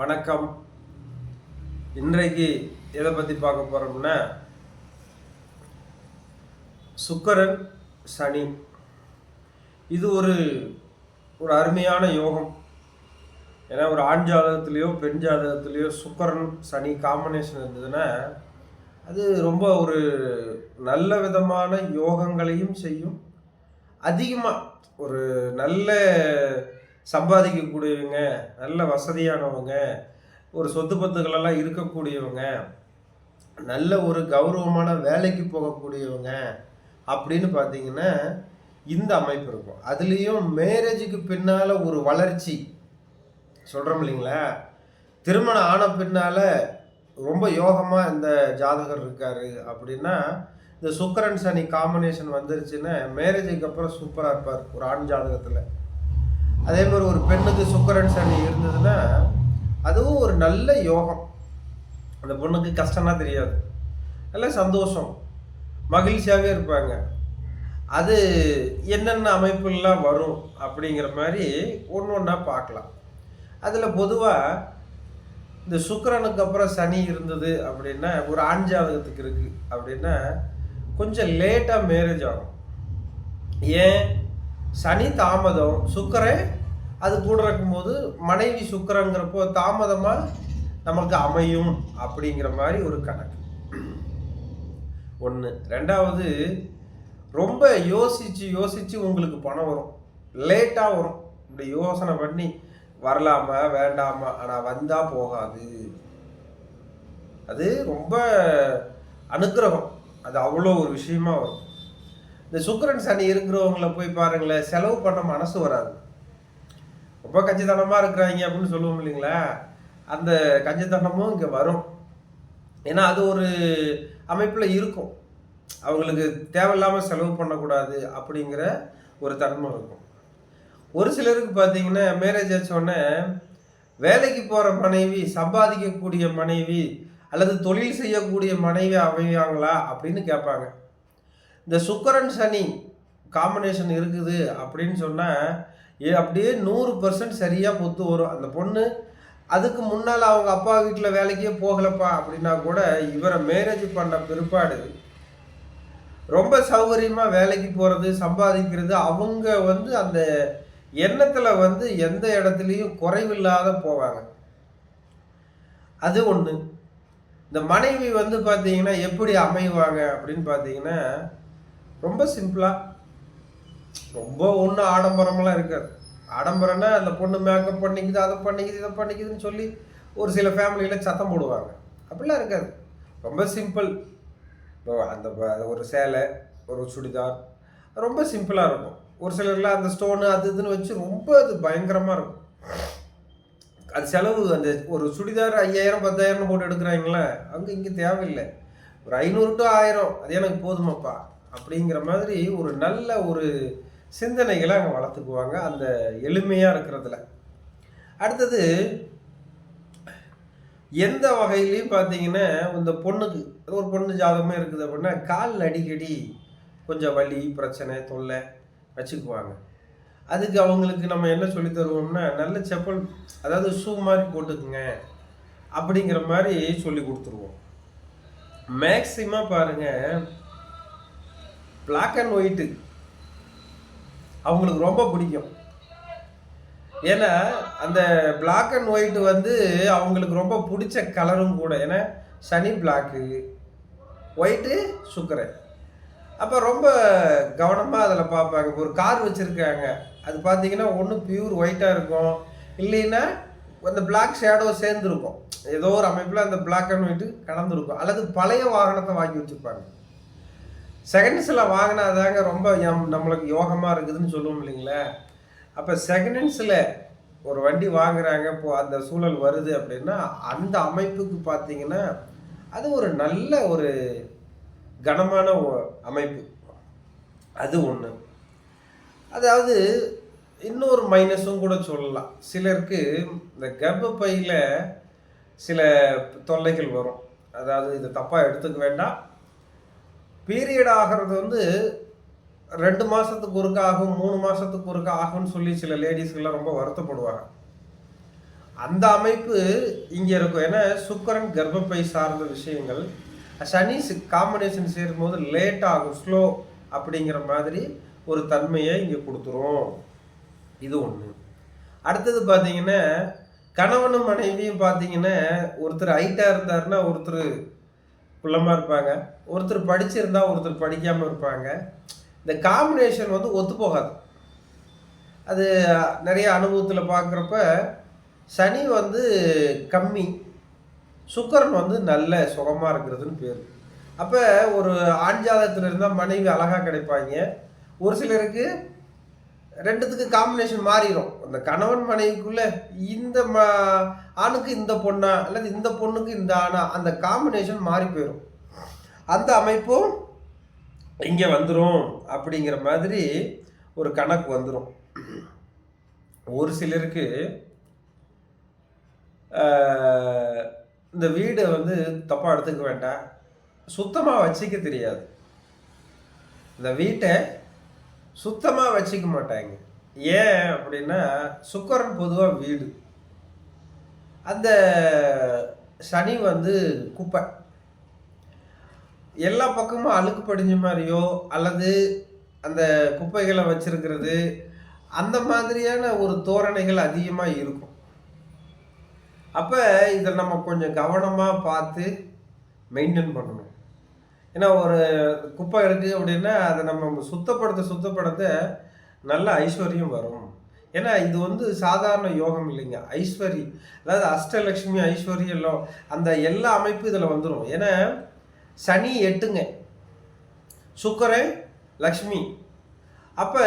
வணக்கம். இன்றைக்கு எதை பற்றி பார்க்க போகிறோம்னா சுக்கரன் சனி. இது ஒரு ஒரு அருமையான யோகம். ஏன்னா ஒரு ஆண் ஜாதகத்துலேயோ பெண் ஜாதகத்துலேயோ சுக்கரன் சனி காம்பினேஷன் இருந்ததுன்னா அது ரொம்ப ஒரு நல்ல விதமான யோகங்களையும் செய்யும். அதிகமாக ஒரு நல்ல சம்பாதிக்கக்கூடியவங்க நல்ல வசதியானவங்க ஒரு சொத்து பத்துக்களெல்லாம் இருக்கக்கூடியவங்க நல்ல ஒரு கௌரவமான வேலைக்கு போகக்கூடியவங்க அப்படின்னு பார்த்தீங்கன்னா இந்த அமைப்பு இருக்கும். அதுலேயும் மேரேஜுக்கு பின்னால் ஒரு வளர்ச்சி. சொல்கிறோம் இல்லைங்களா? திருமணம் ஆன பின்னால் ரொம்ப யோகமாக இந்த ஜாதகர் இருக்கார் அப்படின்னா இந்த சுக்கரன் சனி காம்பினேஷன் வந்துருச்சுன்னா மேரேஜுக்கு அப்புறம் சூப்பராக இருப்பார் ஒரு ஆண் ஜாதகத்தில். அதே மாதிரி ஒரு பெண்ணுக்கு சுக்கரன் சனி இருந்ததுன்னா அதுவும் ஒரு நல்ல யோகம். அந்த பொண்ணுக்கு கஷ்டம்னா தெரியாது. நல்ல சந்தோஷம். மகிழ்ச்சியாகவே இருப்பாங்க. அது என்னென்ன அமைப்புலாம் வரும் அப்படிங்கிற மாதிரி ஒன்று ஒன்றா பார்க்கலாம். அதில் பொதுவாக இந்த சுக்கரனுக்கு அப்புறம் சனி இருந்தது அப்படின்னா ஒரு ஆண் ஜாதகத்துக்கு இருக்குது அப்படின்னா கொஞ்சம் லேட்டாக மேரேஜ் ஆகும். ஏன்? சனி தாமதம். சுக்கரன் அது கூட இருக்கும்போது மனைவி சுக்கரங்கிறப்போ தாமதமாக நமக்கு அமையும் அப்படிங்கிற மாதிரி ஒரு கணக்கு. ஒன்று ரெண்டாவது ரொம்ப யோசித்து யோசித்து உங்களுக்கு பணம் வரும். லேட்டாக வரும். இப்படி யோசனை பண்ணி வரலாமா? வேண்டாமா? ஆனால் வந்தால் போகாது. அது ரொம்ப அனுக்கிரகம். அது அவ்வளோ ஒரு விஷயமா வரும். இந்த சுக்கரன் சனி இருக்கிறவங்கள போய் பாருங்களேன் செலவு பண்ண மனசு வராது. ரொம்ப கஞ்சித்தனமாக இருக்கிறாங்க அப்படின்னு சொல்லுவோம் இல்லைங்களா? அந்த கஞ்சித்தனமும் இங்கே வரும். ஏன்னா அது ஒரு அமைப்பில் இருக்கும். அவங்களுக்கு தேவையில்லாமல் செலவு பண்ணக்கூடாது அப்படிங்கிற ஒரு தன்மை இருக்கும். ஒரு சிலருக்கு பார்த்தீங்கன்னா மேரேஜ் ஆச்சோடனே வேலைக்கு போகிற மனைவி சம்பாதிக்கக்கூடிய மனைவி அல்லது தொழில் செய்யக்கூடிய மனைவி அமைவாங்களா அப்படின்னு கேட்பாங்க இந்த சுக்கரன் சனி காம்பினேஷன் இருக்குது அப்படின்னு சொன்னால் அப்படியே நூறு பர்சன்ட் சரியாக பொத்து வரும். அந்த பொண்ணு அதுக்கு முன்னால் அவங்க அப்பா வீட்டில் வேலைக்கே போகலப்பா அப்படின்னா கூட இவரை மேரேஜ் பண்ண பிற்பாடு ரொம்ப சௌகரியமாக வேலைக்கு போகிறது சம்பாதிக்கிறது அவங்க வந்து அந்த எண்ணத்தில் வந்து எந்த இடத்துலையும் குறைவில்லாத போவாங்க. அது ஒன்று இந்த மனைவி வந்து பார்த்தீங்கன்னா எப்படி அமைவாங்க அப்படின்னு பார்த்தீங்கன்னா ரொம்ப சிம்பிளாக ரொம்ப ஒன்றும் ஆடம்பரமெல்லாம் இருக்காது. ஆடம்பரம்னா அந்த பொண்ணு மேக்கப் பண்ணிக்குது அதை பண்ணிக்குது இதை பண்ணிக்குதுன்னு சொல்லி ஒரு சில ஃபேமிலியில் சத்தம் போடுவாங்க. அப்படிலாம் இருக்காது. ரொம்ப சிம்பிள் இப்போ அந்த ஒரு சேலை ஒரு சுடிதார் ரொம்ப சிம்பிளாக இருக்கும். ஒரு சிலர்லாம் அந்த ஸ்டோனு அது இதுன்னு வச்சு ரொம்ப அது பயங்கரமாக இருக்கும். அது செலவு அந்த ஒரு சுடிதார் ஐயாயிரம் பத்தாயிரம்னு போட்டு எடுக்கிறாங்களே அங்கே இங்கே தேவையில்லை. ஒரு ஐநூறு டு ஆயிரம் அது எனக்கு போதுமாப்பா. அப்படிங்கிற மாதிரி ஒரு நல்ல ஒரு சிந்தனைகளை அங்கே வளர்த்துக்குவாங்க. அந்த எளிமையாக இருக்கிறதுல. அடுத்தது எந்த வகையிலையும் பார்த்தீங்கன்னா இந்த பொண்ணுக்கு ஒரு பொண்ணு ஜாதகமே இருக்குது அப்படின்னா காலில் அடிக்கடி கொஞ்சம் வலி பிரச்சனை தொல்லை வச்சுக்குவாங்க. அதுக்கு அவங்களுக்கு நம்ம என்ன சொல்லி தருவோம்னா நல்ல செப்பல் அதாவது ஷூ மாதிரி போட்டுக்குங்க அப்படிங்கிற மாதிரி சொல்லி கொடுத்துருவோம். மேக்சிமம் பாருங்க பிளாக் அண்ட் ஒயிட்டு அவங்களுக்கு ரொம்ப பிடிக்கும். ஏன்னா அந்த பிளாக் அண்ட் ஒயிட் வந்து அவங்களுக்கு ரொம்ப பிடிச்ச கலரும் கூட. ஏன்னா சனி பிளாக்கு ஒயிட்டு சுக்கரன். அப்போ ரொம்ப கவனமாக அதில் பார்ப்பாங்க. இப்போ ஒரு கார் வச்சுருக்காங்க. அது பார்த்தீங்கன்னா ஒன்று பியூர் ஒயிட்டாக இருக்கும். இல்லைன்னா அந்த பிளாக் ஷேடோ சேர்ந்துருக்கும். ஏதோ ஒரு அமைப்பில் அந்த பிளாக் அண்ட் ஒயிட்டு கலந்துருக்கும். அல்லது பழைய வாகனத்தை வாங்கி வச்சுருப்பாங்க. செகண்ட்ஸில் வாங்கினாதாங்க ரொம்ப நம்மளுக்கு யோகமாக இருக்குதுன்னு சொல்லுவோம் இல்லைங்களா? அப்போ செகண்ட்ஸில் ஒரு வண்டி வாங்குறாங்க இப்போ அந்த சூழல் வருது அப்படின்னா அந்த அமைப்புக்கு பார்த்தீங்கன்னா அது ஒரு நல்ல ஒரு கனமான அமைப்பு. அது ஒன்று அதாவது இன்னொரு மைனஸும் கூட சொல்லலாம். சிலருக்கு இந்த கர்ப்பப்பையில் சில தொல்லைகள் வரும். அதாவது இதை தப்பாக எடுத்துக்க வேண்டாம். பீரியட் ஆகிறது வந்து ரெண்டு மாதத்துக்கு ஒருக்க ஆகும் மூணு மாதத்துக்கு ஒருக்க ஆகும்னு சொல்லி சில லேடிஸ்கெல்லாம் ரொம்ப வருத்தப்படுவாங்க. அந்த அமைப்பு இங்கே இருக்கும். ஏன்னா சுக்கரன் கர்ப்பப்பை சார்ந்த விஷயங்கள் சனி காம்பினேஷன் சேரும்போது லேட் ஆகும் ஸ்லோ அப்படிங்கிற மாதிரி ஒரு தன்மையை இங்கே கொடுத்துரும். இது ஒன்று அடுத்தது பார்த்தீங்கன்னா கணவனும் மனைவியும் பார்த்தீங்கன்னா ஒருத்தர் ஹைட்டாக இருந்தாருன்னா ஒருத்தர் குள்ளமாக இருப்பாங்க. ஒருத்தர் படிச்சிருந்தா ஒருத்தர் படிக்காமல் இருப்பாங்க. இந்த காம்பினேஷன் வந்து ஒத்து போகாது. அது நிறைய அனுபவத்தில் பார்க்குறப்ப சனி வந்து கம்மி சுக்கரன் வந்து நல்ல சுகமாக இருக்கிறதுன்னு பேர். அப்போ ஒரு ஆண் ஜாதகத்தில் இருந்தால் மனைவி அழகாக கிடைப்பாங்க. ஒரு சிலருக்கு ரெண்டுத்துக்கு காம்பினேஷன் மாறிடும் அந்த கணவன் மனைவிக்குள்ள இந்த ம ஆணுக்கு இந்த பொண்ணா அல்லது இந்த பொண்ணுக்கு இந்த ஆணா அந்த காம்பினேஷன் மாறி போயிடும் அந்த அமைப்பும் இங்கே வந்துடும் அப்படிங்கிற மாதிரி ஒரு கணக்கு வந்துடும் ஒரு சிலருக்கு இந்த வீடை வந்து தப்பாக எடுத்துக்க வேண்டாம். சுத்தமாக வச்சுக்க தெரியாது. இந்த வீட்டை சுத்தமாக வச்சுக்க மாட்டாங்க. ஏன் அப்படின்னா சுக்கரன் பொதுவாக வீடு. அந்த சனி வந்து குப்பை. எல்லா பக்கமும் அழுக்கு படிஞ்ச மாதிரியோ அல்லது அந்த குப்பைகளை வச்சிருக்கிறது அந்த மாதிரியான ஒரு தோரணைகள் அதிகமாக இருக்கும். அப்போ இதை நம்ம கொஞ்சம் கவனமாக பார்த்து மெயின்டைன் பண்ணணும். ஏன்னா ஒரு குப்பை இருக்குது அப்படின்னா அதை நம்ம சுத்தப்படுத்த சுத்தப்படுத்த நல்ல ஐஸ்வர்யம் வரும். ஏன்னா இது வந்து சாதாரண யோகம் இல்லைங்க. ஐஸ்வரி அதாவது அஷ்டலட்சுமி ஐஸ்வர்யம் அந்த எல்லா அமைப்பு இதில் வந்துடும் ஏன்னா சனி எட்டுங்க. சுக்கரன் லக்ஷ்மி. அப்போ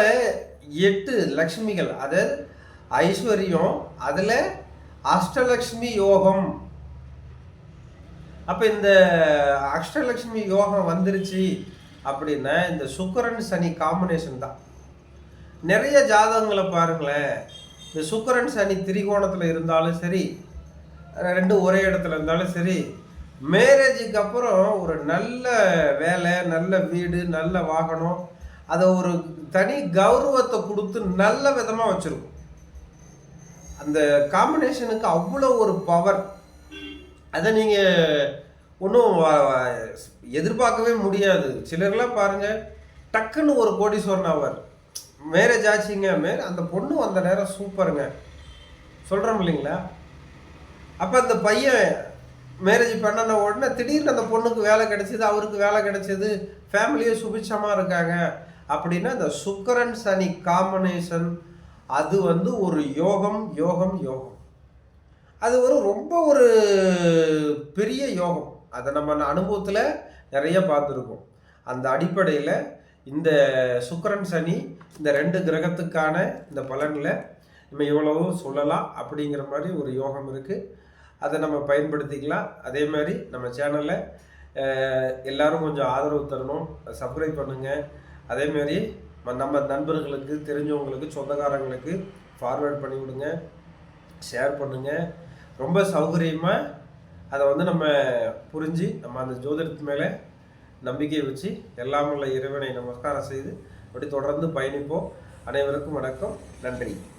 எட்டு லக்ஷ்மிகள். அதாவது ஐஸ்வர்யம் அதில் அஷ்டலக்ஷ்மி யோகம். அப்போ இந்த அஷ்டலக்ஷ்மி யோகம் வந்துருச்சு அப்படின்னா இந்த சுக்கரன் சனி காம்பினேஷன் தான். நிறைய ஜாதகங்களை பாருங்களேன். இந்த சுக்கரன் சனி திரிகோணத்தில் இருந்தாலும் சரி ரெண்டும் ஒரே இடத்துல இருந்தாலும் சரி மேரேஜுக்கு அப்புறம் ஒரு நல்ல வேலை நல்ல வீடு நல்ல வாகனம் அதை ஒரு தனி கௌரவத்தை கொடுத்து நல்ல விதமாக வச்சுருக்கும். அந்த காம்பினேஷனுக்கு அவ்வளோ ஒரு பவர் அதை நீங்கள் ஒன்றும் எதிர்பார்க்கவே முடியாது. சிலர்லாம் பாருங்கள் டக்குன்னு ஒரு கோடீஸ்வரன் ஆவார். மேரேஜ் ஆச்சுங்க மேர அந்த பொண்ணு அந்த நேரம் சூப்பருங்க. சொல்கிறோம் இல்லைங்களா? அப்போ அந்த பையன் மேரேஜ் பண்ணின உடனே திடீர்னு அந்த பொண்ணுக்கு வேலை கிடைச்சிது அவருக்கு வேலை கிடைச்சிது ஃபேமிலியும் சுபிட்சமாக இருக்காங்க. அப்படின்னா இந்த சுக்கரன் சனி காம்பினேஷன் அது வந்து ஒரு யோகம் யோகம் யோகம். அது ஒரு ரொம்ப ஒரு பெரிய யோகம். அதை நம்ம அனுபவத்தில் நிறைய பார்த்துருக்கோம். அந்த அடிப்படையில் இந்த சுக்கரன் சனி இந்த ரெண்டு கிரகத்துக்கான இந்த பலனில் நம்ம இவ்வளவும் சொல்லலாம் அப்படிங்கிற மாதிரி ஒரு யோகம் இருக்குது அதை நம்ம பயன்படுத்திக்கலாம். அதே மாதிரி நம்ம சேனலை எல்லாரும் கொஞ்சம் ஆதரவு தரணும். சப்ஸ்கிரைப் பண்ணுங்கள் அதே மாதிரி நம்ம நண்பர்களுக்கு தெரிஞ்சவங்களுக்கு சொந்தக்காரங்களுக்கு ஃபார்வேர்ட் பண்ணி விடுங்க. ஷேர் பண்ணுங்கள் ரொம்ப சௌகரியமாக அதை வந்து நம்ம புரிஞ்சு நம்ம அந்த ஜோதிடத்து மேலே நம்பிக்கை வச்சு எல்லாமே உள்ள இறைவனை நமஸ்காரம் செய்து அப்படி தொடர்ந்து பயணிப்போம். அனைவருக்கும் வணக்கம். நன்றி.